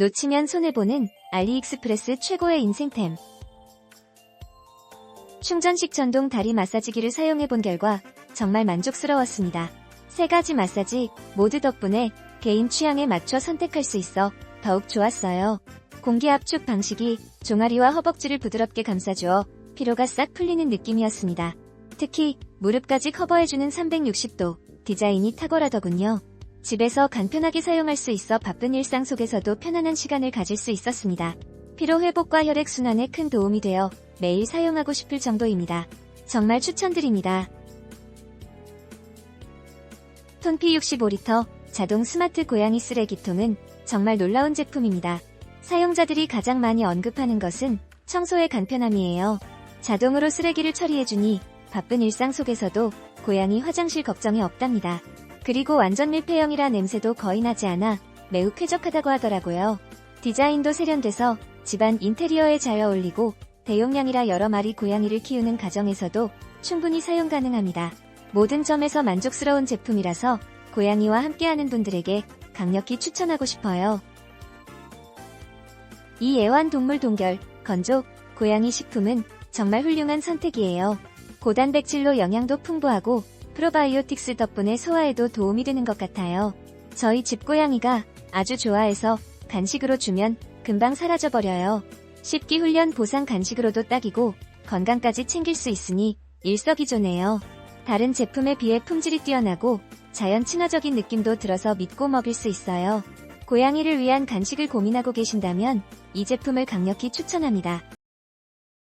놓치면 손해보는 알리익스프레스 최고의 인생템. 충전식 전동 다리 마사지기를 사용해본 결과 정말 만족스러웠습니다. 세 가지 마사지 모두 덕분에 개인 취향에 맞춰 선택할 수 있어 더욱 좋았어요. 공기 압축 방식이 종아리와 허벅지를 부드럽게 감싸주어 피로가 싹 풀리는 느낌이었습니다. 특히 무릎까지 커버해주는 360도 디자인이 탁월하더군요. 집에서 간편하게 사용할 수 있어 바쁜 일상 속에서도 편안한 시간을 가질 수 있었습니다. 피로 회복과 혈액 순환에 큰 도움이 되어 매일 사용하고 싶을 정도입니다. 정말 추천드립니다. 톤피 65리터 자동 스마트 고양이 쓰레기통은 정말 놀라운 제품입니다. 사용자들이 가장 많이 언급하는 것은 청소의 간편함이에요. 자동으로 쓰레기를 처리해주니 바쁜 일상 속에서도 고양이 화장실 걱정이 없답니다. 그리고 완전 밀폐형이라 냄새도 거의 나지 않아 매우 쾌적하다고 하더라고요. 디자인도 세련돼서 집안 인테리어에 잘 어울리고 대용량이라 여러 마리 고양이를 키우는 가정에서도 충분히 사용 가능합니다. 모든 점에서 만족스러운 제품이라서 고양이와 함께하는 분들에게 강력히 추천하고 싶어요. 이 애완동물 동결, 건조, 고양이 식품은 정말 훌륭한 선택이에요. 고단백질로 영양도 풍부하고 프로바이오틱스 덕분에 소화에도 도움이 되는 것 같아요. 저희 집 고양이가 아주 좋아해서 간식으로 주면 금방 사라져버려요. 씹기 훈련 보상 간식으로도 딱이고 건강까지 챙길 수 있으니 일석이조네요. 다른 제품에 비해 품질이 뛰어나고 자연 친화적인 느낌도 들어서 믿고 먹일 수 있어요. 고양이를 위한 간식을 고민하고 계신다면 이 제품을 강력히 추천합니다.